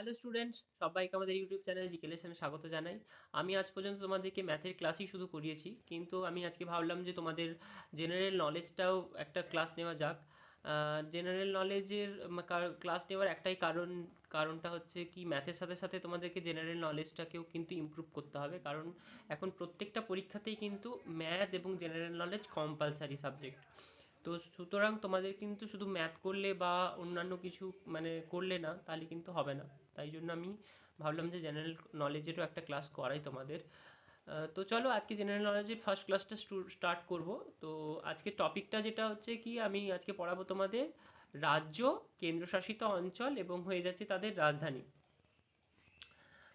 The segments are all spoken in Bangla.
হ্যালো স্টুডেন্টস সবাইকে আমাদের ইউটিউব চ্যানেল জিকে লেসনে স্বাগত জানাই। আমি আজ পর্যন্ত তোমাদেরকে ম্যাথের ক্লাসই শুধু করিয়েছি, কিন্তু আমি আজকে ভাবলাম যে তোমাদের জেনারেল নলেজটাও একটা ক্লাস নেওয়া যাক। জেনারেল নলেজের ক্লাস নেওয়ার একটাই কারণ, কারণটা হচ্ছে কি ম্যাথের সাথে সাথে তোমাদেরকে জেনারেল নলেজটাকেও কিন্তু ইমপ্রুভ করতে হবে, কারণ এখন প্রত্যেকটা পরীক্ষাতেই কিন্তু ম্যাথ এবং জেনারেল নলেজ কম্পালসারি সাবজেক্ট তো সুতরাং তোমাদের কিন্তু শুধু ম্যাথ করলে বা অন্যান্য কিছু মানে করলে না, তাহলে কিন্তু হবে না। তাই জন্য আমি ভাবলাম যে জেনারেল নলেজেরও একটা ক্লাস করাই তোমাদের। তো চলো আজকে জেনারেল নলেজের ফার্স্ট ক্লাসটা স্টার্ট করব। তো আজকে টপিকটা যেটা হচ্ছে কি, আমি আজকে পড়াবো তোমাদের রাজ্য কেন্দ্রশাসিত অঞ্চল এবং হয়ে যাচ্ছে তাদের রাজধানী।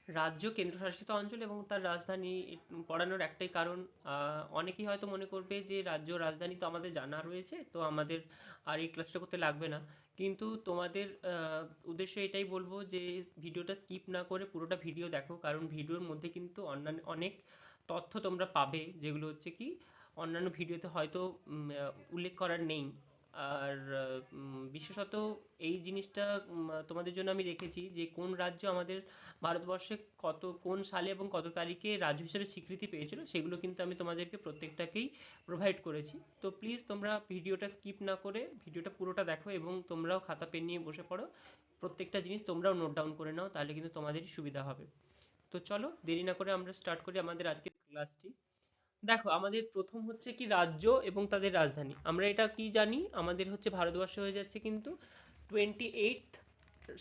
রাজ্য কেন্দ্রশাসিত অঞ্চল এবং তার রাজধানী পড়ানোর একটাই কারণ। অনেকেই হয়তো মনে করবে যে রাজ্য রাজধানী তো আমাদের জানা রয়েছে, তো আমাদের আর এই ক্লাসটা করতে লাগবে না। কিন্তু তোমাদের উদ্দেশ্য এটাই বলব যে ভিডিওটা স্কিপ না করে পুরোটা ভিডিও দেখো, কারণ ভিডিওর মধ্যে কিন্তু অন্যান্য, অনেক তথ্য তোমরা পাবে, যেগুলো হচ্ছে কি, অন্যান্য ভিডিওতে হয়তো উল্লেখ করার নেই। আর বিশেষত এই জিনিসটা তোমাদের জন্য আমি রেখেছি যে কোন রাজ্য আমাদের ভারতবর্ষে কত, কোন সালে এবং কত তারিখে রাজ্য হিসেবে স্বীকৃতি পেয়েছিল সেগুলো কিন্তু আমি তোমাদেরকে প্রত্যেকটাকেই প্রোভাইড করেছি। তো প্লিজ তোমরা ভিডিওটা স্কিপ না করে ভিডিওটা পুরোটা দেখো এবং তোমরাও খাতা পেন নিয়ে বসে পড়ো। প্রত্যেকটা জিনিস তোমরাও নোট ডাউন করে নাও, তাহলে কিন্তু তোমাদেরই সুবিধা হবে। তো চলো দেরি না করে আমরা স্টার্ট করি আমাদের আজকের ক্লাসটি দেখো, আমাদের প্রথম হচ্ছে কি রাজ্য এবং তাদের রাজধানী। আমরা এটা কি জানি? আমাদের হচ্ছে ভারতবর্ষ হয়ে যাচ্ছে কিন্তু টোয়েন্টি এইট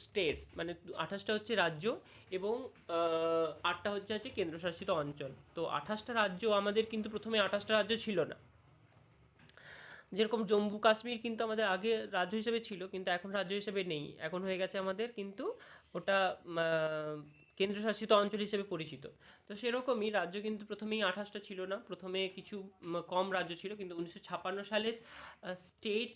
স্টেটস মানে আঠাশটা হচ্ছে রাজ্য এবং আটটা হচ্ছে আছে কেন্দ্রশাসিত অঞ্চল। তো আঠাশটা রাজ্য আমাদের কিন্তু প্রথমে আঠাশটা রাজ্য ছিল না। যেরকম জম্মু কাশ্মীর কিন্তু আমাদের আগে রাজ্য হিসেবে ছিল, কিন্তু এখন রাজ্য হিসেবে নেই। এখন হয়ে গেছে আমাদের কিন্তু ওটা কেন্দ্রশাসিত অঞ্চল হিসেবে পরিচিত। তো সেরকমই রাজ্য কিন্তু প্রথমেই আঠাশটা ছিল না, প্রথমে কিছু কম রাজ্য ছিল, কিন্তু উনিশশো ছাপান্ন সালে স্টেট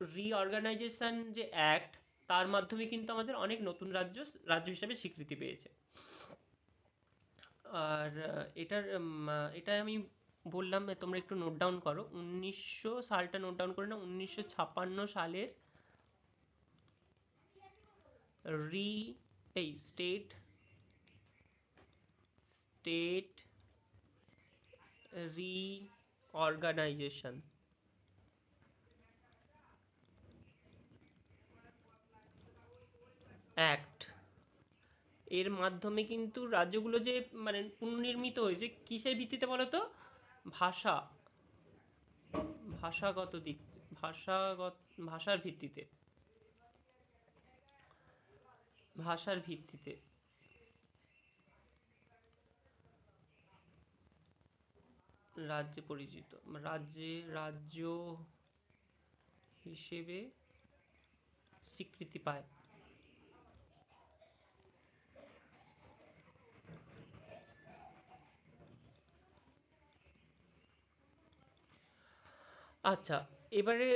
রিঅর্গানাইজেশন যে অ্যাক্ট তার মাধ্যমে কিন্তু আমাদের অনেক নতুন রাজ্য রাজ্য হিসেবে স্বীকৃতি পেয়েছে। আর এটার এটা আমি বললাম, তোমরা একটু নোট ডাউন করো। উনিশশো সালটা নোট ডাউন করে না উনিশশো ছাপান্ন সালের রি, এই স্টেট স্টেট রিঅর্গানাইজেশন অ্যাক্ট এর মাধ্যমে কিন্তু রাজ্যগুলো যে মানে পুনর্নির্মিত হয়েছে, কিসের ভিত্তিতে বলো তো ভাষা। ভাষাগত দিক, ভাষাগত, ভাষার ভিত্তিতে। ভাষার ভিত্তিতে। রাজ্যে পরিচিত। রাজ্যে, রাজ্য হিসেবে স্বীকৃতি পায়। আচ্ছা এবারে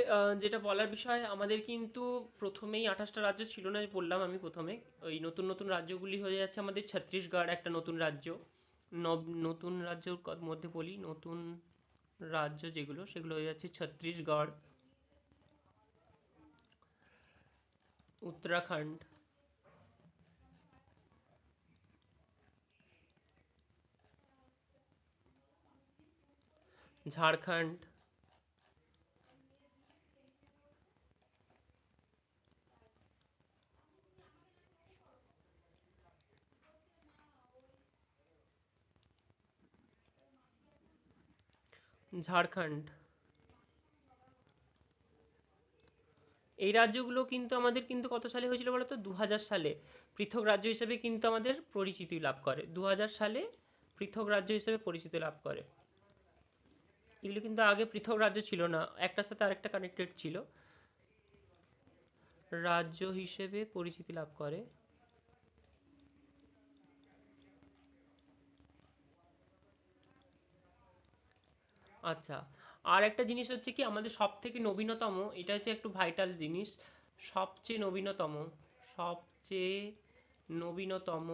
যেটা বলার বিষয়, আমাদের কিন্তু প্রথমেই আঠাশটা রাজ্য ছিল না বললাম আমি প্রথমে। ওই নতুন নতুন রাজ্যগুলি হয়ে যাচ্ছে আমাদের ছত্তিশগড়, একটা নতুন রাজ্য। নতুন রাজ্যর মধ্যে বলি নতুন রাজ্য যেগুলো সেগুলো হয়ে যাচ্ছে ছত্তিশগড় উত্তরাখণ্ড ঝাড়খণ্ড ঝাড়খণ্ড। এই রাজ্যগুলো কিন্তু আমাদের কিন্তু কত সালে হয়েছিল বলতো দু হাজার সালে। পৃথক রাজ্য হিসেবে কিন্তু আমাদের পরিচিতি লাভ করে। দু হাজার সালে পৃথক রাজ্য হিসেবে পরিচিতি লাভ করে। এগুলো কিন্তু আগে পৃথক রাজ্য ছিল না। একটার সাথে আরেকটা কানেক্টেড ছিল। রাজ্য হিসেবে পরিচিতি লাভ করে। আচ্ছা আর একটা জিনিস হচ্ছে কি, আমাদের সব থেকে নবীনতম, এটা হচ্ছে একটু ভাইটাল জিনিস, সবচেয়ে নবীনতম সবচেয়ে নবীনতম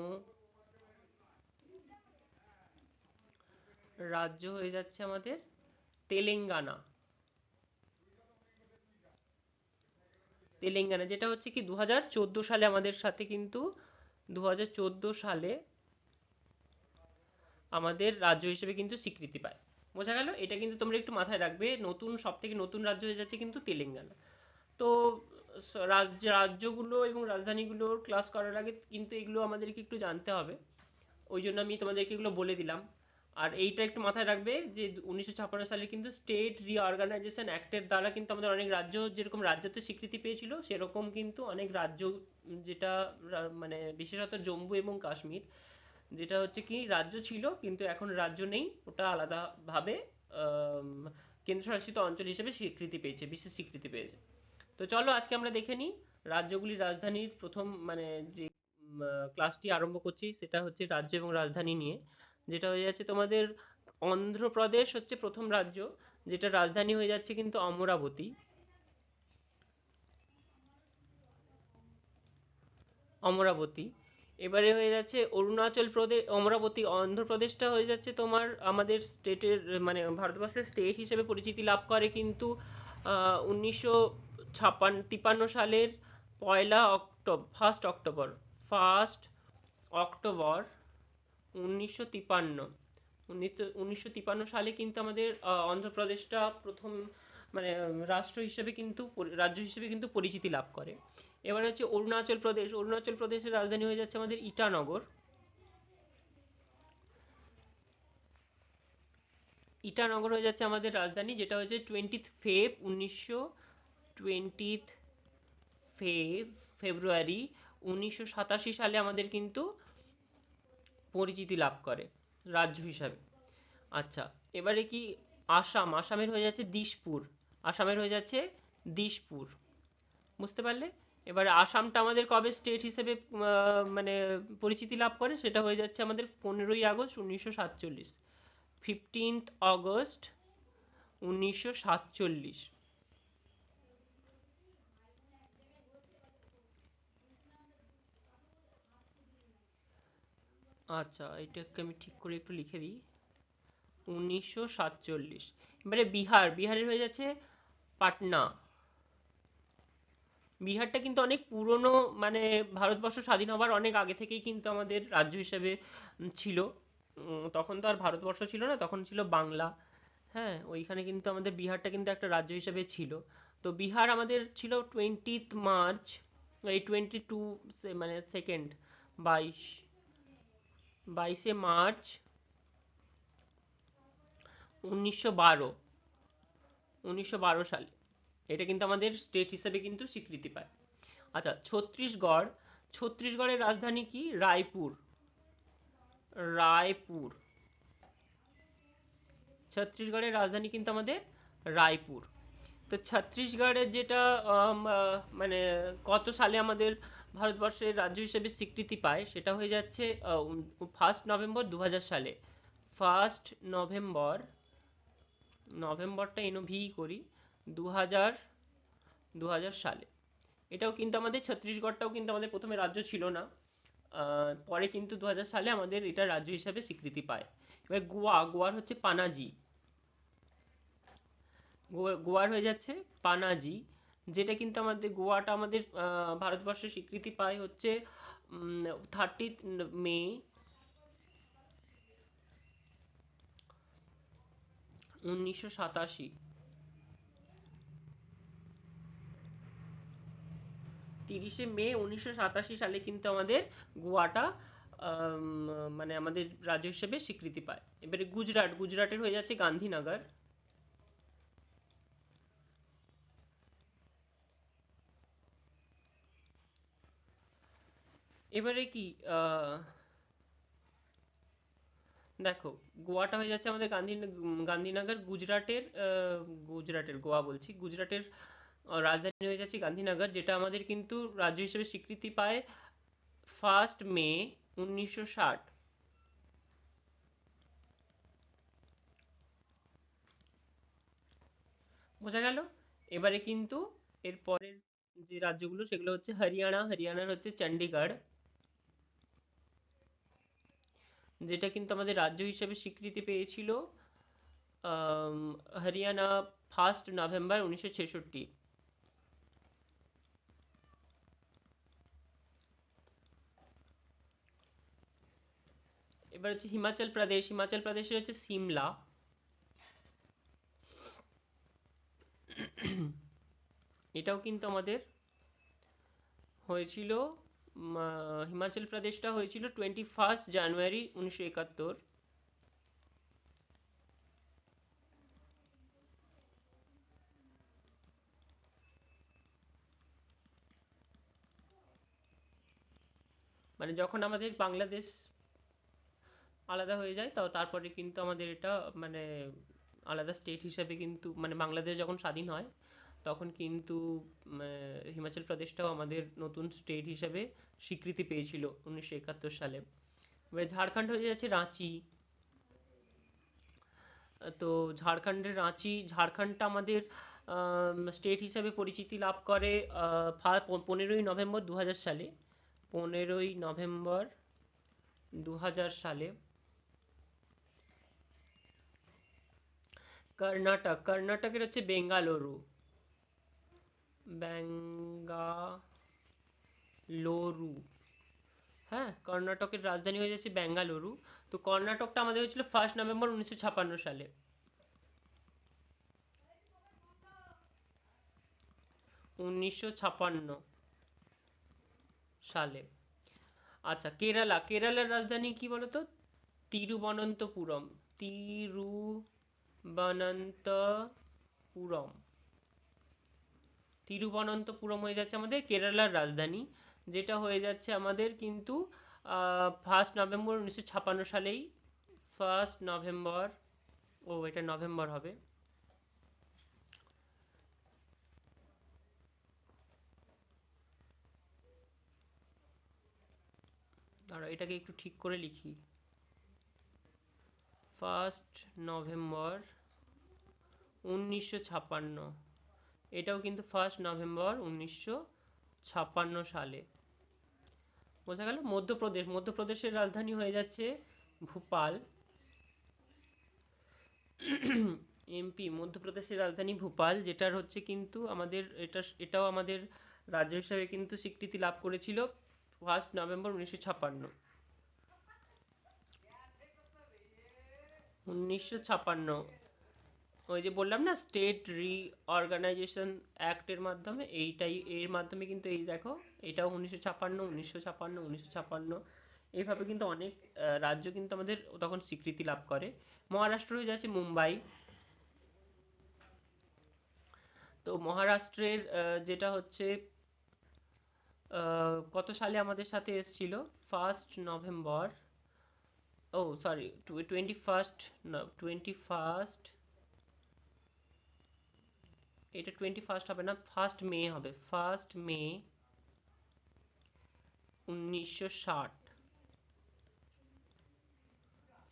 রাজ্য হয়ে যাচ্ছে আমাদের তেলেঙ্গানা। তেলেঙ্গানা, যেটা হচ্ছে কি দু হাজার চোদ্দ সালে আমাদের সাথে কিন্তু দু হাজার চোদ্দ সালে আমাদের রাজ্য হিসেবে কিন্তু স্বীকৃতি পায়। বোঝা গেল? এটা কিন্তু তোমরা একটু মাথায় রাখবে, নতুন সব থেকে নতুন রাজ্য হয়ে যাচ্ছে কিন্তু তেলেঙ্গানা। তো রাজ্য রাজ্যগুলো এবং রাজধানীগুলোর ক্লাস করার আগে কিন্তু এগুলো আমাদেরকে একটু জানতে হবে। ওই জন্য আমি তোমাদেরকে এগুলো বলে দিলাম। আর এইটা একটু মাথায় রাখবে যে, উনিশশো ছাপ্পান্ন সালে কিন্তু স্টেট রিঅর্গানাইজেশন অ্যাক্টের দ্বারা কিন্তু আমাদের অনেক রাজ্য, যেরকম রাজ্যত্ব স্বীকৃতি পেয়েছিল, সেরকম কিন্তু অনেক রাজ্য যেটা মানে বিশেষত জম্মু এবং কাশ্মীর যেটা হচ্ছে কি, রাজ্য ছিল, কিন্তু এখন রাজ্য নেই। ওটা আলাদাভাবে কেন্দ্রশাসিত অঞ্চল হিসেবে স্বীকৃতি পেয়েছে, বিশেষ স্বীকৃতি পেয়েছে। তো চলো আজকে আমরা দেখে নিই, রাজ্যগুলির রাজধানীর প্রথম মানে যে ক্লাসটি আরম্ভ করছি, সেটা হচ্ছে রাজ্য এবং রাজধানী নিয়ে। যেটা হয়ে যাচ্ছে তোমাদের, অন্ধ্রপ্রদেশ হচ্ছে প্রথম রাজ্য, যেটা রাজধানী হয়ে যাচ্ছে কিন্তু অমরাবতী। অমরাবতী। এবারে হয়ে যাচ্ছে অরুণাচল প্রদেশ অমরাবতী, অন্ধ্রপ্রদেশটা হয়ে যাচ্ছে তোমার আমাদের স্টেটের মানে ভারতবর্ষের স্টেট হিসেবে পরিচিতি লাভ করে কিন্তু উনিশশো ছাপান্ন তিপান্ন সালের পয়লা October first October first October উনিশশো তিপান্ন উনিশশো তিপান্ন সালে কিন্তু আমাদের অন্ধ্রপ্রদেশটা প্রথম মানে রাষ্ট্র হিসেবে কিন্তু রাজ্য হিসেবে কিন্তু পরিচিতি লাভ করে। এবার হচ্ছে অরুণাচল প্রদেশ, অরুণাচল প্রদেশের রাজধানী হয়ে যাচ্ছে আমাদের ইটানগর। ইটানগর হয়ে যাচ্ছে আমাদের রাজধানী, যেটা হচ্ছে টোয়েন্টিথ ফেব উনিশশো টোয়েন্টিথ ফেব ফেব্রুয়ারি উনিশশো সাতাশি সালে আমাদের কিন্তু পরিচিতি লাভ করে, রাজ্য হিসাবে। আচ্ছা এবারে কি আসাম? আসামের হয়ে যাচ্ছে দিশপুর আসামের হয়ে যাচ্ছে দিশপুর। বুঝতে পারলে? এবারে আসামটা আমাদের কবে স্টেট হিসেবে মানে পরিচিতি লাভ করে? সেটা হয়ে যাচ্ছে আমাদের পনেরোই আগস্ট উনিশশো সাতচল্লিশ। ফিফটিন্থ অগস্ট উনিশশো সাতচল্লিশ। আচ্ছা এটাকে আমি ঠিক করে একটু লিখে দিই। উনিশশো সাতচল্লিশ। এবারে বিহার, বিহারের হয়ে যাচ্ছে পাটনা। বিহারটা কিন্তু অনেক পুরনো মানে ভারতবর্ষ স্বাধীন হবার অনেক আগে থেকেই কিন্তু আমাদের রাজ্য হিসেবে ছিল। তখন তো আর ভারতবর্ষ ছিল না, তখন ছিল বাংলা। হ্যাঁ ওইখানে কিন্তু আমাদের বিহারটা কিন্তু একটা রাজ্য হিসেবে ছিল। তো বিহার আমাদের ছিল টোয়েন্টিথ মার্চ এই টোয়েন্টি টু মানে সেকেন্ড বাইশ, বাইশে মার্চ উনিশশো বারো। উনিশশো বারো সালে। এটা কিন্তু আমাদের স্টেট হিসেবে কিন্তু স্বীকৃতি পায়। আচ্ছা ছত্তিশগড়। ছত্তিশগড়ের রাজধানী কি? রায়পুর। রায়পুর। ছত্তিশগড়ের রাজধানী কিন্তু আমাদের রায়পুর। তো ছত্তিশগড়ের যেটা মানে কত সালে আমাদের ভারতবর্ষের রাজ্য হিসেবে স্বীকৃতি পায়, সেটা হয়ে যাচ্ছে ফার্স্ট নভেম্বর দু হাজার সালে। ফার্স্ট নভেম্বর নভেম্বরটা এনো ভি করি দু হাজার দু হাজার সালে। এটাও কিন্তু আমাদের ছত্তিশগড়টাও কিন্তু আমাদের প্রথমে রাজ্য ছিল না। পরে কিন্তু দু হাজার সালে আমাদের এটা রাজ্য হিসাবে স্বীকৃতি পায়। এবার গোয়া, গোয়ার হচ্ছে পানাজি। গোয়ার হয়ে যাচ্ছে পানাজি, যেটা কিন্তু আমাদের, গোয়াটা আমাদের ভারতবর্ষে স্বীকৃতি পায় হচ্ছে থার্টি মে উনিশশো সাতাশি। তিরিশে মে উনিশশো সাতাশি সালে কিন্তু আমাদের গোয়াটা মানে আমাদের রাজ্য হিসেবে স্বীকৃতি পায়। এবারে গুজরাট, গুজরাটের হয়ে যাচ্ছে গান্ধীনগর। এবারে কি দেখো, গোয়াটা হয়ে যাচ্ছে আমাদের গান্ধী, গান্ধীনগর, গুজরাটের গুজরাটের, গোয়া বলছি, গুজরাটের রাজধানী হয়ে যাচ্ছে গান্ধীনগর, যেটা আমাদের কিন্তু রাজ্য হিসেবে স্বীকৃতি পায় ফার্স্ট মে উনিশশো ষাট। বোঝা গেল? এবারে কিন্তু এর পরের যে রাজ্যগুলো, সেগুলো হচ্ছে হরিয়ানা, হরিয়ানার হচ্ছে চণ্ডীগড় যেটা কিন্তু আমাদের রাজ্য হিসেবে স্বীকৃতি পেয়েছিল হরিয়ানা ফার্স্ট নভেম্বর উনিশশো ছেষট্টি। এবার হচ্ছে হিমাচল প্রদেশ, হিমাচল প্রদেশের হচ্ছে সিমলা। এটাও কিন্তু আমাদের হয়েছিল হিমাচল প্রদেশটা হয়েছিল টোয়েন্টি ফার্স্ট জানুয়ারি উনিশশো একাত্তর। মানে যখন আমাদের বাংলাদেশ আলাদা হয়ে যায়, তো তারপরে কিন্তু আমাদের এটা মানে আলাদা স্টেট হিসেবে কিন্তু মানে বাংলাদেশ যখন স্বাধীন হয় তখন কিন্তু হিমাচল প্রদেশটাও আমাদের নতুন স্টেট হিসেবে স্বীকৃতি পেয়েছিল উনিশশো একাত্তর সালে। এবারে ঝাড়খণ্ড হয়ে যাচ্ছে রাঁচি। তো ঝাড়খণ্ডের রাঁচি, ঝাড়খণ্ডটা আমাদের স্টেট হিসেবে পরিচিতি লাভ করে পনেরোই নভেম্বর দু হাজার সালে। পনেরোই নভেম্বর দু হাজার সালে। কর্ণাটক, কর্ণাটকের হচ্ছে বেঙ্গালুরু। বেঙ্গালুরু। হ্যাঁ কর্ণাটকের রাজধানী হয়ে যাচ্ছে বেঙ্গালুরু। তো কর্ণাটকটা আমাদের হয়েছিল ফার্স্ট নভেম্বর উনিশশো ছাপান্ন সালে। উনিশশো সালে। আচ্ছা কেরালা। কেরালার রাজধানী কি বলতো? তিরুবনন্তপুরম। তিরুবনন্তপুরম। তিরুবনন্তপুরম হয়ে যাচ্ছে আমাদের কেরালার রাজধানী, যেটা হয়ে যাচ্ছে আমাদের কিন্তু ফার্স্ট নভেম্বর উনিশশো ছাপান্ন সালেই ফার্স্ট নভেম্বর ও, এটা নভেম্বর হবে। এটাকে একটু ঠিক করে লিখি। ফার্স্ট নভেম্বর উনিশশো ছাপান্ন। এটাও কিন্তু ফার্স্ট নভেম্বর উনিশশো ছাপান্ন সালে। বোঝা গেল? মধ্যপ্রদেশ, মধ্যপ্রদেশের রাজধানী হয়ে যাচ্ছে ভোপাল। এমপি মধ্যপ্রদেশের রাজধানী ভোপাল, যেটার হচ্ছে কিন্তু আমাদের, এটা, এটাও আমাদের রাজ্য হিসাবে কিন্তু স্বীকৃতি লাভ করেছিল ফার্স্ট নভেম্বর উনিশশো ছাপান্ন উনিশশো ছাপান্ন ওই যে বললাম না স্টেট রিঅর্গানাইজেশন অ্যাক্টের মাধ্যমে এইটাই, এর মাধ্যমে কিন্তু এই দেখো, এটাও উনিশশো ছাপান্ন উনিশশো ছাপান্ন উনিশশো ছাপান্ন এইভাবে কিন্তু অনেক রাজ্য কিন্তু আমাদের তখন স্বীকৃতি লাভ করে। মহারাষ্ট্র হয়ে যাচ্ছে মুম্বাই। তো মহারাষ্ট্রের যেটা হচ্ছে কত সালে আমাদের সাথে এসেছিল? ফার্স্ট নভেম্বর ও sorry twenty first twenty first এটা টোয়েন্টি ফার্স্ট হবে না ফার্স্ট মে হবে। ফার্স্ট মে উনিশশো ষাট।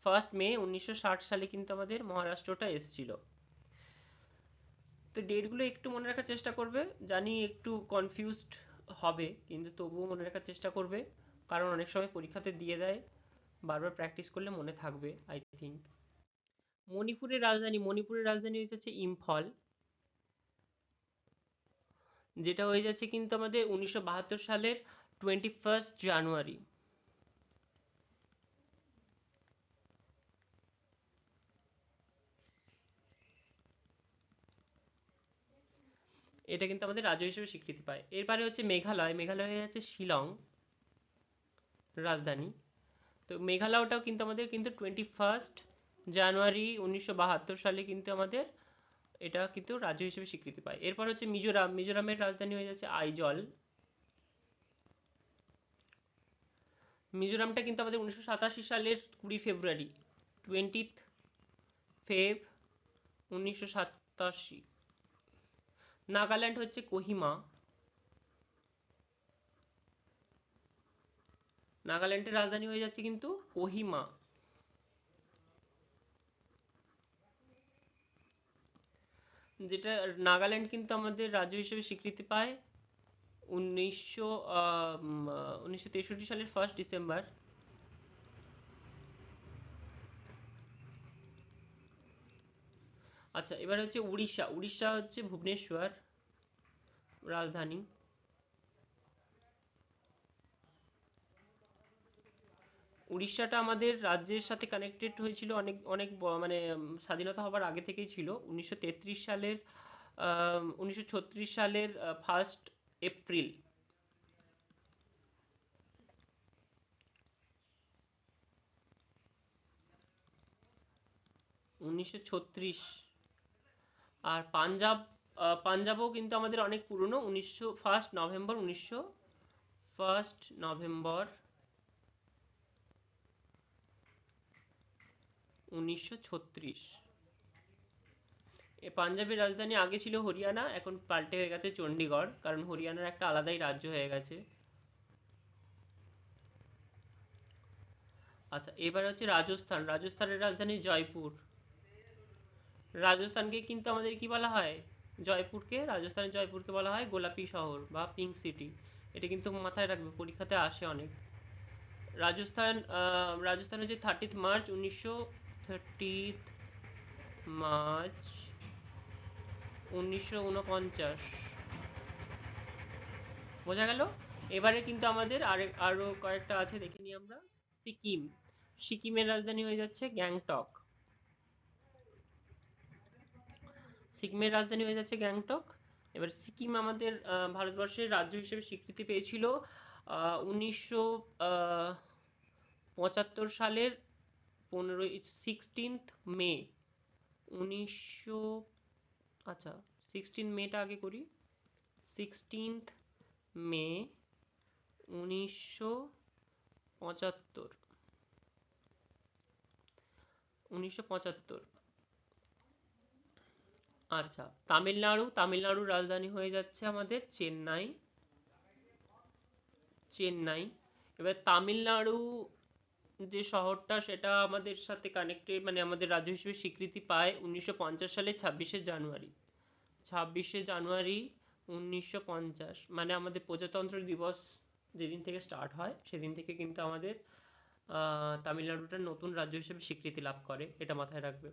ফার্স্ট মে উনিশশো ষাট সালে কিন্তু আমাদের মহারাষ্ট্রটা এসেছিল। তো ডেটগুলো একটু মনে রাখার চেষ্টা করবে। জানি একটু কনফিউজড হবে, কিন্তু তবুও মনে রাখার চেষ্টা করবে। কারণ অনেক সময় পরীক্ষাতে দিয়ে দেয়, বারবার প্র্যাকটিস করলে মনে থাকবে আই থিঙ্ক মণিপুরের রাজধানী মণিপুরের রাজধানী হচ্ছে ইম্ফল। যেটা হয়ে যাচ্ছে কিন্তু আমাদের উনিশশো বাহাত্তর সালের টোয়েন্টি ফার্স্ট জানুয়ারি এটা কিন্তু আমাদের রাজ্য হিসেবে স্বীকৃতি পায়। এরপরে হচ্ছে মেঘালয়। মেঘালয় হয়ে যাচ্ছে শিলং, রাজধানী। তো মেঘালয়টাও কিন্তু আমাদের কিন্তু টোয়েন্টি ফার্স্ট জানুয়ারি উনিশশো বাহাত্তর সালে কিন্তু আমাদের এটা কিন্তু রাজ্য হিসেবে স্বীকৃতি পায়। এরপর হচ্ছে মিজোরাম। মিজোরামের রাজধানী হয়ে যাচ্ছে আইজল। মিজোরামটা কিন্তু আমাদের উনিশশো সাতাশি সালের কুড়ি ফেব্রুয়ারি টোয়েন্টিথ ফেব উনিশশো সাতাশি। নাগাল্যান্ড হচ্ছে কোহিমা। নাগাল্যান্ডের রাজধানী হয়ে যাচ্ছে কিন্তু কোহিমা। যেটা নাগাল্যান্ড কিন্তু আমাদের রাজ্য হিসেবে স্বীকৃতি পায় উনিশশো উনিশশো তেষট্টি সালের ফার্স্ট ডিসেম্বর আচ্ছা এবার হচ্ছে উড়িষ্যা। উড়িষ্যা হচ্ছে ভুবনেশ্বর রাজধানী। উড়িষ্যাটা আমাদের রাজ্যের সাথে কানেক্টেড হয়েছিল অনেক অনেক মানে স্বাধীনতা হবার আগে থেকেই ছিল। উনিশশো তেত্রিশ সালের উনিশশো ছত্রিশ সালের ফার্স্ট এপ্রিল উনিশশো ছত্রিশ। আর পাঞ্জাব পাঞ্জাবও কিন্তু আমাদের অনেক পুরনো। উনিশশো ফার্স্ট নভেম্বর উনিশশো ফার্স্ট নভেম্বর উনিশশো পাঞ্জাবের রাজধানী আগে ছিল হরিয়ানা এখন পাল্টে হয়ে গেছে চণ্ডীগড় কারণ হরিয়ানার একটা আলাদাই রাজ্য হয়ে গেছে। আচ্ছা এবার হচ্ছে রাজস্থান। রাজস্থানের রাজধানী জয়পুর। রাজস্থানকে কিন্তু আমাদের কি বলা হয়? জয়পুরকে রাজস্থানের জয়পুরকে বলা হয় গোলাপি শহর বা পিঙ্ক সিটি এটা কিন্তু মাথায় রাখবে পরীক্ষাতে আসে অনেক। রাজস্থান আহ, রাজস্থান হচ্ছে থার্টিথ মার্চ উনিশশো থার্টিথ মার্চ উনিশশো উনপঞ্চাশ। বোঝা গেল? এবারে কিন্তু আমাদের আরেক আরও কয়েকটা আছে, দেখে নিই আমরা। সিকিম। সিকিমের রাজধানী হয়ে যাচ্ছে গ্যাংটক। সিকিমের রাজধানী হয়ে যাচ্ছে গ্যাংটক। এবার সিকিম আমাদের ভারতবর্ষের রাজ্য হিসেবে স্বীকৃতি পেয়েছিল উনিশশো পঁচাত্তর সালের পনেরোই সিক্সটিন্থ মে উনিশশো আচ্ছা সিক্সটিন মেটা আগে করি। সিক্সটিন্থ মে উনিশশো পঁচাত্তর। উনিশশো পঁচাত্তর। আচ্ছা তামিলনাড়ু, তামিলনাড়ুর রাজধানী হয়ে যাচ্ছে আমাদের চেন্নাই। চেন্নাই। এবার তামিলনাড়ু যে শহরটা সেটা আমাদের সাথে কানেক্টেড মানে আমাদের রাজ্য হিসেবে স্বীকৃতি পায় উনিশশো পঞ্চাশ সালের ছাব্বিশে জানুয়ারি। ছাব্বিশে জানুয়ারি উনিশশো পঞ্চাশ মানে আমাদের প্রজাতন্ত্র দিবস যেদিন থেকে স্টার্ট হয়, সেদিন থেকে কিন্তু আমাদের তামিলনাড়ুটা নতুন রাজ্য হিসেবে স্বীকৃতি লাভ করে, এটা মাথায় রাখবে।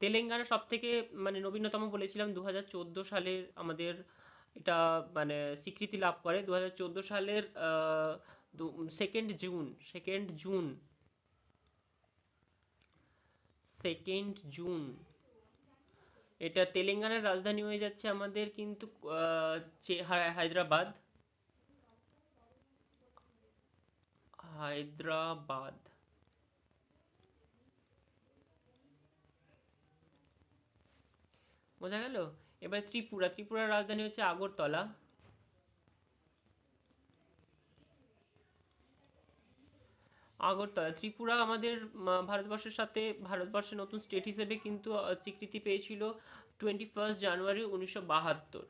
তেলেঙ্গানা সব থেকে মানে নবীনতম বলেছিলাম দু হাজার চোদ্দ সালের আমাদের এটা মানে স্বীকৃতি লাভ করে। দু হাজার চোদ্দ সালের second June second June second June এটা তেলেঙ্গানার রাজধানী হয়ে যাচ্ছে আমাদের কিন্তু হায়দ্রাবাদ। হায়দ্রাবাদ। বোঝা গেল? এবার ত্রিপুরা, ত্রিপুরার রাজধানী হচ্ছে আগরতলা। আগরতলা। ত্রিপুরা আমাদের ভারতবর্ষের সাথে, ভারতবর্ষের নতুন স্টেট হিসেবে কিন্তু স্বীকৃতি পেয়েছিল টোয়েন্টি ফার্স্ট জানুয়ারি উনিশশো বাহাত্তর।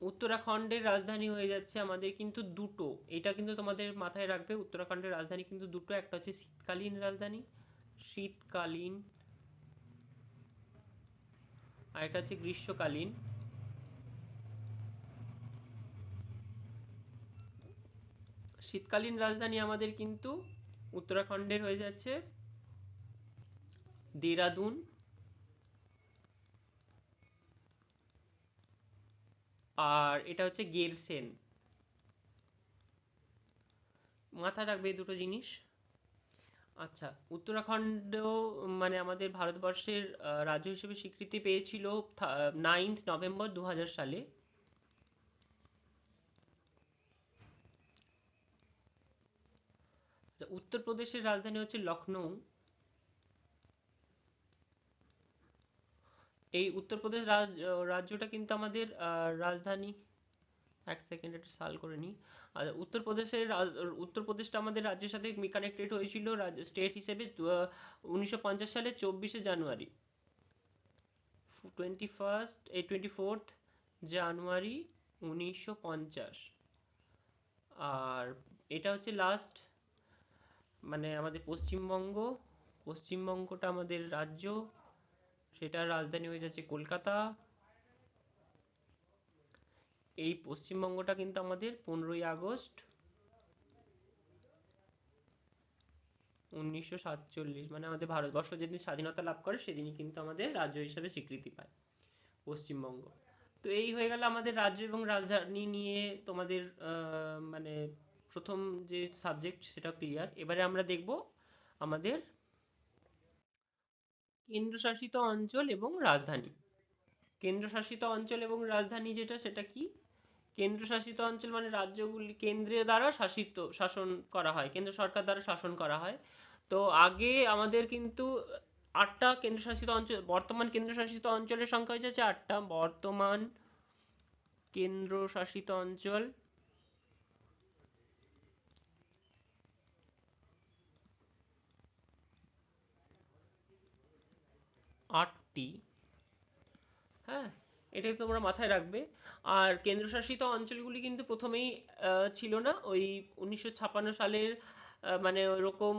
উত্তরাখণ্ডের রাজধানী হয়ে যাচ্ছে আমাদের কিন্তু দুটো। এটা কিন্তু তোমাদের মাথায় রাখবে, উত্তরাখণ্ডের রাজধানী কিন্তু দুটো। একটা হচ্ছে শীতকালীন রাজধানী, শীতকালীন আর এটা হচ্ছে গ্রীষ্মকালীন। শীতকালীন রাজধানী আমাদের কিন্তু উত্তরাখণ্ডের হয়ে যাচ্ছে। দেরাদুন। আর এটা হচ্ছে গেরসেন। মাথায় রাখবে দুটো জিনিস। আচ্ছা উত্তরাখণ্ড মানে আমাদের ভারতবর্ষের রাজ্য হিসেবে স্বীকৃতি পেয়েছিল নাইন্থ নভেম্বর দু সালে। আচ্ছা, উত্তরপ্রদেশের রাজধানী হচ্ছে লখনৌ এই উত্তরপ্রদেশ রাজ রাজ্যটা কিন্তু আমাদের রাজধানী। এক সেকেন্ড একটা সাল করে নিই। আর উত্তরপ্রদেশের উত্তরপ্রদেশটা আমাদের রাজ্যের সাথে কানেক্টেড হয়েছিল স্টেট হিসেবে উনিশশো পঞ্চাশ সালে চব্বিশে জানুয়ারি। টোয়েন্টি ফার্স্ট এই টোয়েন্টি ফোর্থ জানুয়ারি উনিশশো পঞ্চাশ। আর এটা হচ্ছে লাস্ট মানে আমাদের পশ্চিমবঙ্গ। পশ্চিমবঙ্গটা আমাদের রাজ্য। সেটার রাজধানী হয়ে যাচ্ছে কলকাতা। এই পশ্চিমবঙ্গটা কিন্তু আমাদের পনেরোই আগস্ট উনিশশো সাতচল্লিশ মানে আমাদের ভারতবর্ষ যেদিন স্বাধীনতা লাভ করে, সেদিনই কিন্তু আমাদের রাজ্য হিসেবে স্বীকৃতি পায় পশ্চিমবঙ্গ। তো এই হয়ে গেল আমাদের রাজ্য এবং রাজধানী নিয়ে তোমাদের মানে প্রথম যে সাবজেক্ট সেটা ক্লিয়ার এবারে আমরা দেখব আমাদের কেন্দ্রশাসিত অঞ্চল এবং রাজধানী। কেন্দ্রশাসিত অঞ্চল এবং রাজধানী যেটা, সেটা কি? কেন্দ্রশাসিত অঞ্চল মানে রাজ্যগুলি কেন্দ্রের দ্বারা শাসিত, শাসন করা হয়, কেন্দ্র সরকার দ্বারা শাসন করা হয়। তো আগে আমাদের কিন্তু আটটা কেন্দ্রশাসিত অঞ্চল, বর্তমান কেন্দ্রশাসিত অঞ্চলের সংখ্যা হচ্ছে চারটা বর্তমান কেন্দ্রশাসিত অঞ্চল আটটি। হ্যাঁ এটাই তোমরা মাথায় রাখবে। আর কেন্দ্রশাসিত অঞ্চলগুলি কিন্তু প্রথমেই ছিল না। ওই উনিশশো ছাপ্পান্ন সালের মানে ওইরকম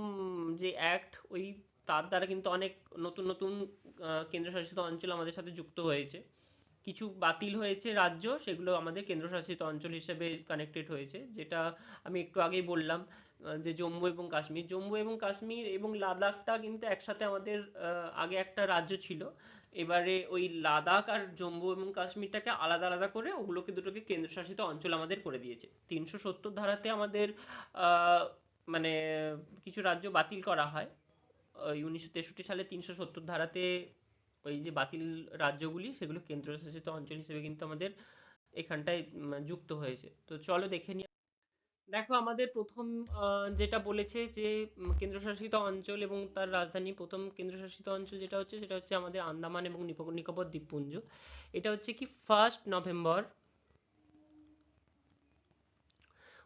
যে অ্যাক্ট ওই তার দ্বারা কিন্তু অনেক নতুন নতুন কেন্দ্রশাসিত অঞ্চল আমাদের সাথে যুক্ত হয়েছে। কিছু বাতিল হয়েছে রাজ্য, সেগুলো আমাদের কেন্দ্রশাসিত অঞ্চল হিসেবে কানেক্টেড হয়েছে, যেটা আমি একটু আগেই বললাম যে জম্মু এবং কাশ্মীর। জম্মু এবং কাশ্মীর এবং লাদাখটা কিন্তু একসাথে আমাদের আগে একটা রাজ্য ছিল। এবারে ওই লাদাখ আর জম্মু এবং কাশ্মীরটাকে আলাদা আলাদা করে ওগুলোকে দুটোকে কেন্দ্রশাসিত অঞ্চল আমাদের করে দিয়েছে। তিনশো সত্তর ধারাতে আমাদের মানে কিছু রাজ্য বাতিল করা হয়। ওই উনিশশো তেষট্টি সালে তিনশো সত্তর ধারাতে ওই যে বাতিল রাজ্যগুলি, সেগুলো কেন্দ্রশাসিত অঞ্চল হিসেবে কিন্তু আমাদের এখানটায় যুক্ত হয়েছে। তো চলো দেখে নিই দেখো, আমাদের প্রথম যেটা বলেছে যে কেন্দ্রশাসিত অঞ্চল এবং তার রাজধানী প্রথম কেন্দ্রশাসিত অঞ্চল যেটা হচ্ছে, সেটা হচ্ছে আমাদের আন্দামান এবং নিকো- নিকোবর দ্বীপপুঞ্জ। এটা হচ্ছে কি ফার্স্ট নভেম্বর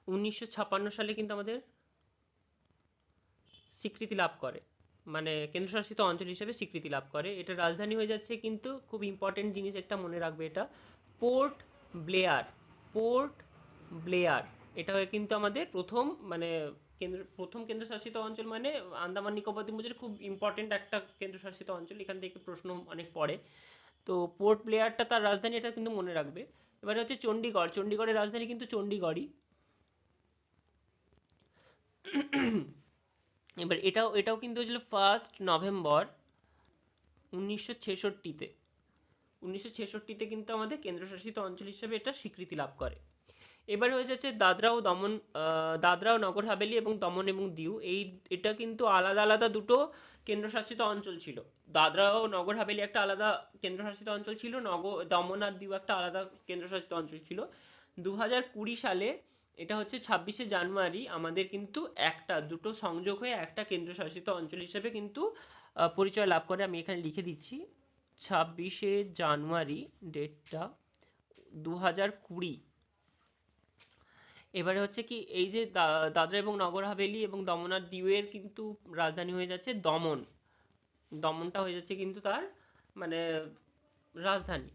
উনিশশো ছাপ্পান্ন সালে কিন্তু আমাদের স্বীকৃতি লাভ করে। মানে কেন্দ্রশাসিত অঞ্চল হিসেবে স্বীকৃতি লাভ করে। এটা রাজধানী হয়ে যাচ্ছে কিন্তু খুব ইম্পর্টেন্ট জিনিস একটা মনে রাখবে এটা পোর্ট ব্লেয়ার পোর্ট ব্লেয়ার এটা কিন্তু আমাদের প্রথম মানে কেন্দ্র, প্রথম কেন্দ্রশাসিত অঞ্চল মানে আন্দামান, নিকোবর দ্বীপপুঞ্জের খুব ইম্পর্টেন্ট একটা কেন্দ্রশাসিত অঞ্চল। এখান থেকে প্রশ্ন অনেক পড়ে। তো পোর্ট ব্লেয়ারটা তার রাজধানী, এটা কিন্তু মনে রাখবে। এবারে হচ্ছে চণ্ডীগড় চণ্ডীগড়ের রাজধানী কিন্তু চণ্ডীগড়ই এবার এটাও এটাও কিন্তু হয়েছিল ফার্স্ট নভেম্বর উনিশশো ছেষট্টিতে। উনিশশো ছেষট্টিতে কিন্তু আমাদের কেন্দ্রশাসিত অঞ্চল হিসেবে এটা স্বীকৃতি লাভ করে। এবারে হয়ে যাচ্ছে দাদরা ও দমন দাদরা ও নগর হাভেলি এবং দমন এবং দিউ। এই, এটা কিন্তু আলাদা আলাদা দুটো কেন্দ্রশাসিত অঞ্চল ছিল। দাদরা ও নগর হাভেলি একটা আলাদা কেন্দ্রশাসিত অঞ্চল ছিল, নগর, দমন আর দিউ একটা আলাদা কেন্দ্রশাসিত অঞ্চল ছিল। দু হাজার কুড়ি সালে, এটা হচ্ছে ছাব্বিশে জানুয়ারি, আমাদের কিন্তু একটা, দুটো সংযোগ হয়ে একটা কেন্দ্রশাসিত অঞ্চল হিসেবে কিন্তু পরিচয় লাভ করে। আমি এখানে লিখে দিচ্ছি। ছাব্বিশে জানুয়ারি ডেটটা দু হাজার কুড়ি। এবারে হচ্ছে কি এই যে দাদরা এবং নগর হাভেলি এবং দমন আর দিউয়ের কিন্তু রাজধানী হয়ে যাচ্ছে দমন। দমনটা হয়ে যাচ্ছে কিন্তু তার মানে রাজধানী।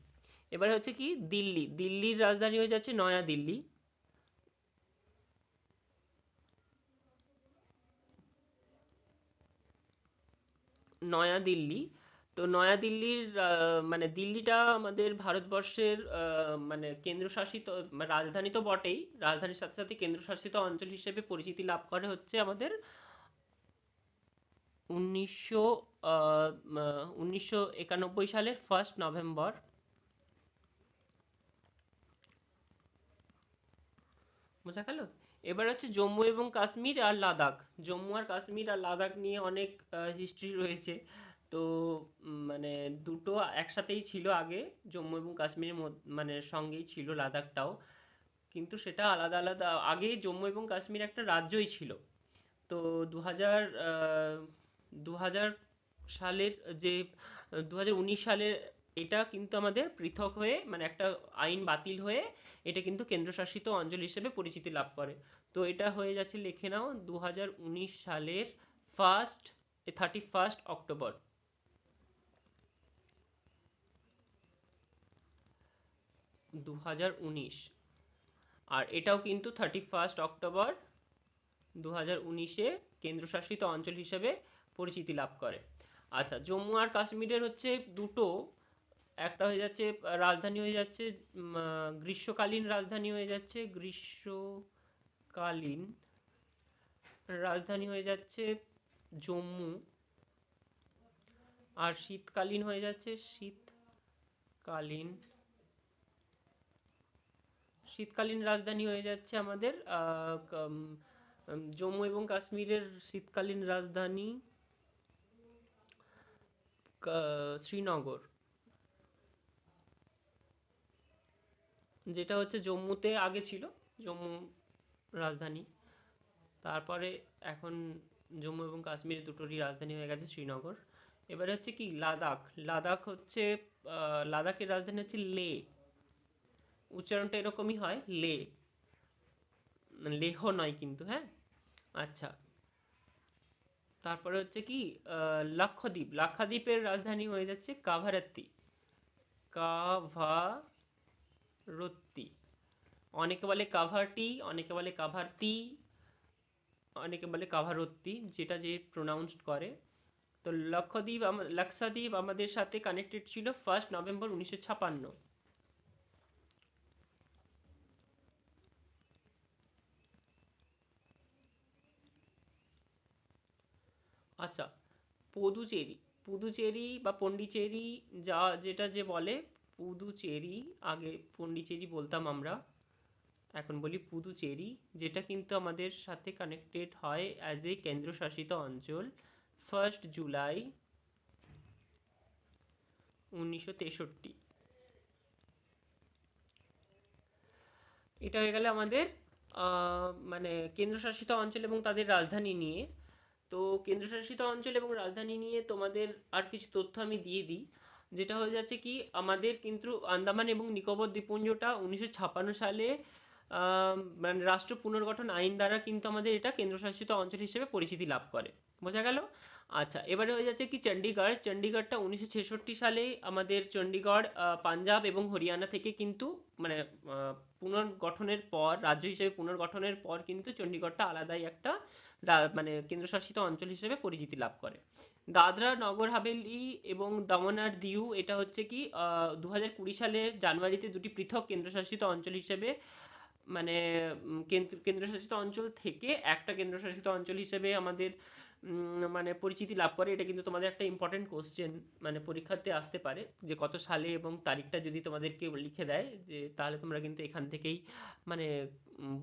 এবারে হচ্ছে কি দিল্লি, দিল্লির রাজধানী হয়ে যাচ্ছে নয়া দিল্লি। নয়া দিল্লি তো নয়া দিল্লির আহ, মানে দিল্লিটা আমাদের ভারতবর্ষের মানে কেন্দ্রশাসিত মানে রাজধানী তো বটেই রাজধানীর সাথে সাথে কেন্দ্রশাসিত অঞ্চল হিসেবে পরিচিতি লাভ করে হচ্ছে আমাদের উনিশশো উনিশশো একানব্বই সালের ফার্স্ট নভেম্বর বোঝা গেল? এবার হচ্ছে জম্মু এবং কাশ্মীর আর লাদাখ। জম্মু আর কাশ্মীর আর লাদাখ নিয়ে অনেক হিস্ট্রি রয়েছে। তো মানে দুটো একসাথেই ছিল আগে, জম্মু এবং কাশ্মীরের মানে সঙ্গেই ছিল লাদাখটাও। কিন্তু সেটা আলাদা আলাদা, আগে জম্মু এবং কাশ্মীর একটা রাজ্যই ছিল। তো দু হাজার দু হাজার সালের যে দু হাজার উনিশ সালের এটা কিন্তু আমাদের পৃথক হয়ে মানে একটা আইন বাতিল হয়ে, এটা কিন্তু কেন্দ্রশাসিত অঞ্চল হিসেবে পরিচিতি লাভ করে। তো এটা হয়ে যাচ্ছে, লিখে নাও দু হাজার উনিশ সালের ফার্স্ট থার্টি ফার্স্ট অক্টোবর দু হাজার উনিশ। আর এটাও কিন্তু থার্টি ফার্স্ট অক্টোবর দু উনিশে কেন্দ্রশাসিত অঞ্চল হিসেবে পরিচিতি লাভ করে। আচ্ছা জম্মু আর কাশ্মীরের হচ্ছে দুটো, একটা হয়ে যাচ্ছে রাজধানী হয়ে যাচ্ছে গ্রীষ্মকালীন রাজধানী হয়ে যাচ্ছে, গ্রীষ্মকালীন রাজধানী হয়ে যাচ্ছে জম্মু, আর শীতকালীন হয়ে যাচ্ছে, শীতকালীন শীতকালীন রাজধানী হয়ে যাচ্ছে আমাদের জম্মু এবং কাশ্মীরের শীতকালীন রাজধানী শ্রীনগর। যেটা হচ্ছে জম্মুতে আগে ছিল, জম্মু রাজধানী। তারপরে এখন জম্মু এবং কাশ্মীর দুটোরই রাজধানী হয়ে গেছে শ্রীনগর। এবারে হচ্ছে কি, লাদাখ। লাদাখ হচ্ছে লাদাখের রাজধানী হচ্ছে লে। উচ্চারণটা এরকমই হয়, লে। লেহ নয় কিন্তু হ্যাঁ? আচ্ছা। তারপরে হচ্ছে কি লাক্ষাদ্বীপ। লাক্ষাদ্বীপের রাজধানী হয়ে যাচ্ছে কাভারাত্তি। কাভারত্তি। অনেকে বলে কাভারটি, অনেকে বলে কাভারতি, অনেকে বলে কাভারত্তি, যেটা যে প্রোনাউন্সড করে। তো লক্ষদ্বীপ লাক্ষাদ্বীপ আমাদের সাথে কানেক্টেড ছিল ফার্স্ট নভেম্বর উনিশশো ছাপান্ন। আচ্ছা পুদুচেরি পুদুচেরি বা পন্ডিচেরি যা, যেটা যে বলে, পুদুচেরি, আগে পন্ডিচেরি বলতাম আমরা, এখন বলি পুদুচেরি, যেটা কিন্তু আমাদের সাথে কানেক্টেড হয় অ্যাজ এ কেন্দ্রশাসিত অঞ্চল ফার্স্ট জুলাই উনিশশো তেষট্টি। এটা হয়ে গেলে আমাদের মানে কেন্দ্রশাসিত অঞ্চল এবং তাদের রাজধানী নিয়ে। তো কেন্দ্রশাসিত অঞ্চল এবং রাজধানী নিয়ে তোমাদের আর কিছু তথ্য আমি দিয়ে দিই। যেটা হয়ে যাচ্ছে কি, আমাদের কিন্তু আন্দামান এবং নিকোবর দ্বীপপুঞ্জটা উনিশশো ছাপ্পান্ন সালে মানে রাষ্ট্র পুনর্গঠন আইন দ্বারা কিন্তু আমাদের এটা কেন্দ্রশাসিত অঞ্চল হিসেবে পরিচিতি লাভ করে। বোঝা গেল? আচ্ছা এবারে হয়ে যাচ্ছে কি চণ্ডীগড় চণ্ডীগড়টা উনিশশো ছেষট্টি সালে আমাদের চণ্ডীগড় পাঞ্জাব এবং হরিয়ানা থেকে কিন্তু মানে পুনর্গঠনের পর, রাজ্য হিসেবে পুনর্গঠনের পর কিন্তু চণ্ডীগড়টা আলাদাই একটা মানে কেন্দ্রশাসিত অঞ্চল হিসেবে পরিচিতি লাভ করে। দাদরা, নগর হাভেলি এবং দমন আর দিউ, এটা হচ্ছে কি দু হাজার কুড়ি সালে জানুয়ারিতে দুটি পৃথক কেন্দ্রশাসিত অঞ্চল হিসেবে মানে কেন্দ্র, কেন্দ্রশাসিত অঞ্চল থেকে একটা কেন্দ্রশাসিত অঞ্চল হিসেবে আমাদের মানে পরিচিতি লাভ করে। এটা কিন্তু তোমাদের একটা ইম্পর্টেন্ট কোশ্চেন মানে পরীক্ষাতে আসতে পারে, যে কত সালে এবং তারিখটা যদি তোমাদেরকে লিখে দেয়, যে তাহলে তোমরা কিন্তু এখান থেকেই মানে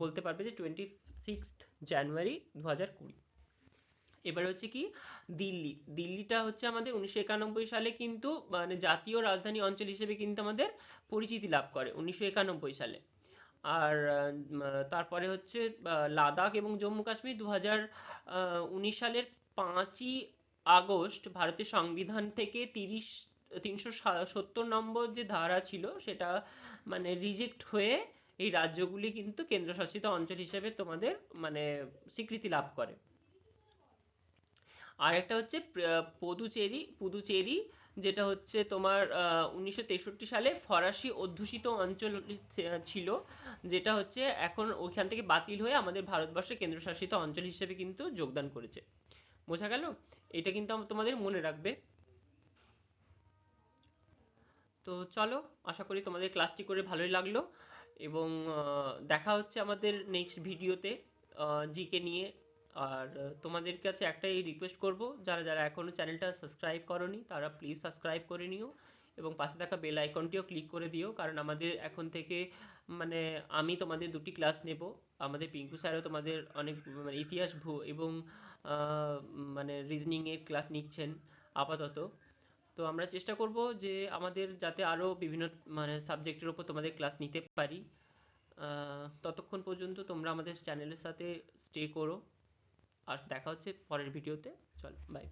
বলতে পারবে যে টোয়েন্টি সিক্সথ জানুয়ারি দু হাজার কুড়ি। এবার হচ্ছে কি, দিল্লি। দিল্লিটা হচ্ছে আমাদের উনিশশো একানব্বই সালে কিন্তু মানে জাতীয় রাজধানী অঞ্চল হিসেবে কিন্তু আমাদের পরিচিতি লাভ করে, উনিশশো একানব্বই সালে। আর তারপরে হচ্ছে লাদাখ এবং জম্মু কাশ্মীর দু হাজার উনিশ সালের পাঁচই আগস্ট ভারতের সংবিধান থেকে তিরিশ, তিনশো সত্তর নম্বর যে ধারা ছিল, সেটা মানে রিজেক্ট হয়ে এই রাজ্যগুলি কিন্তু কেন্দ্রশাসিত অঞ্চল হিসেবে তোমাদের মানে স্বীকৃতি লাভ করে। আর একটা হচ্ছে পদুচেরি, পুদুচেরি, যেটা হচ্ছে তোমার উনিশশো তেষট্টি সালে ফরাসি অধ্যুষিত অঞ্চল ছিল, যেটা হচ্ছে এখন ওইখান থেকে বাতিল হয়ে আমাদের ভারতবর্ষে কেন্দ্রশাসিত অঞ্চল হিসেবে কিন্তু যোগদান করেছে। বোঝা গেল? এটা কিন্তু তোমাদের মনে রাখবে। তো চলো, আশা করি তোমাদের ক্লাসটি করে ভালোই লাগল। এবং দেখা হচ্ছে আমাদের নেক্সট ভিডিওতে জিকে নিয়ে। আর তোমাদের কাছে একটাই রিকোয়েস্ট করব, যারা যারা এখনও চ্যানেলটা সাবস্ক্রাইব করনি, তারা প্লিজ সাবস্ক্রাইব করে নিও এবং পাশে থাকা বেল আইকনটিও ক্লিক করে দিও। কারণ আমাদের এখন থেকে মানে আমি তোমাদের দুটি ক্লাস নেব। আমাদের পিঙ্কু স্যারও তোমাদের অনেক মানে ইতিহাস ভূ এবং মানে রিজনিং এর ক্লাস নিচ্ছেন আপাতত। তো আমরা চেষ্টা করব যে আমাদের যাতে আরও বিভিন্ন মানে সাবজেক্টের ওপর তোমাদের ক্লাস নিতে পারি। ততক্ষণ পর্যন্ত তোমরা আমাদের চ্যানেলের সাথে স্টে করো। আর দেখা হচ্ছে পরের ভিডিওতে চল বাই